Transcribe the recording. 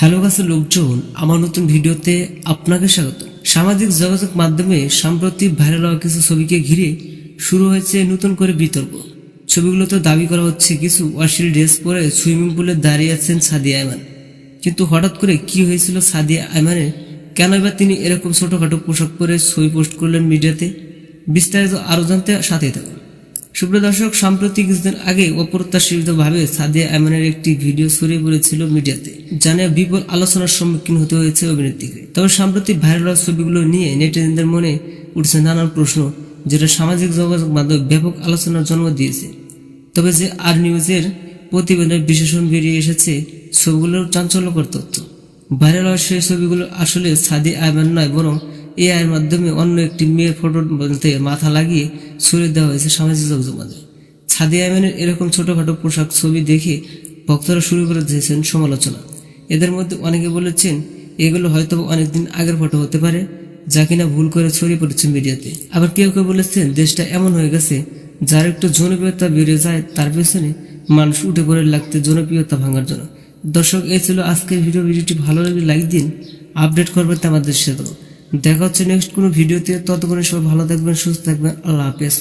Hello গাছের লোকজন, আমার নতুন ভিডিওতে আপনাকে স্বাগত। সামাজিক যোগাযোগ মাধ্যমে সাম্প্রতি ভাইরাল হওয়া কিছু ছবিকে ঘিরে শুরু হয়েছে নতুন করে বিতর্ক। ছবিগুলোতে দাবি করা হচ্ছে কিছু অশ্লীল ড্রেস পরে সুইমিং পুলে দাঁড়িয়ে আছেন সাদিয়া আয়মান। কিন্তু হঠাৎ করে কি হয়েছিল সাদিয়া আয়মানের? কেন এবার তিনি এরকম ছোটোখাটো পোশাক পরে ছবি পোস্ট করলেন মিডিয়াতে? বিস্তারিত আরও জানতে সাথে থাকুন। সুপ্রিয় দর্শক, সাম্প্রতিক কিছুদিন আগে অপ্রত্যাশিতভাবে সাদিয়া আয়মানের একটি ভিডিও ছড়িয়ে পড়েছিল মিডিয়াতে নিয়ে বিপুল আলোচনার সম্মুখীন হতে হয়েছে অভিনেত্রীকে। তবে সাম্প্রতিক ভাইরাল ছবিগুলো নিয়ে নেটিজেনদের মনে উঠছে নানান প্রশ্ন, যেটা সামাজিক যোগাযোগ মাধ্যমে ব্যাপক আলোচনার জন্ম দিয়েছে। তবে যে আর নিউজের প্রতিবেদনে বিশেষণ বেরিয়ে এসেছে, ছবিগুলোর চাঞ্চল্যকর তথ্য। ভাইরাল সেই ছবিগুলো আসলে সাদি আয়মান নয়, বরং এআই এর মাধ্যমে অন্য একটি মেয়ের ফটো বলতে মাথা লাগিয়ে ছড়িয়ে দেওয়া হয়েছে সামাজিক যোগাযোগ। মাধ্যমে সাদি আয়মানের এরকম ছোটোখাটো পোশাক ছবি দেখে ভক্তরা শুরু করে দিয়েছেন সমালোচনা। এদের মধ্যে অনেকে বলেছেন, এগুলো হয়তো অনেকদিন আগের ফটো হতে পারে, যা কিনা ভুল করে ছড়িয়ে পড়েছে মিডিয়াতে। আবার কেউ কেউ বলেছেন, দেশটা এমন হয়ে গেছে, যার একটু জনপ্রিয়তা বেড়ে যায়, তার পেছনে মানুষ উঠে পড়ে লাগতে জনপ্রিয়তা ভাঙার জন্য। দর্শক, এই ছিল আজকের ভিডিও। ভিডিওটি ভালো লাগলে লাইক দিন আপডেট করবেন আমাদের সাথে। দেখা হচ্ছে নেক্সট কোনো ভিডিওতে। ততক্ষণে সবাই ভালো থাকবেন সুস্থ থাকবেন। আল্লাহ হাফেজ।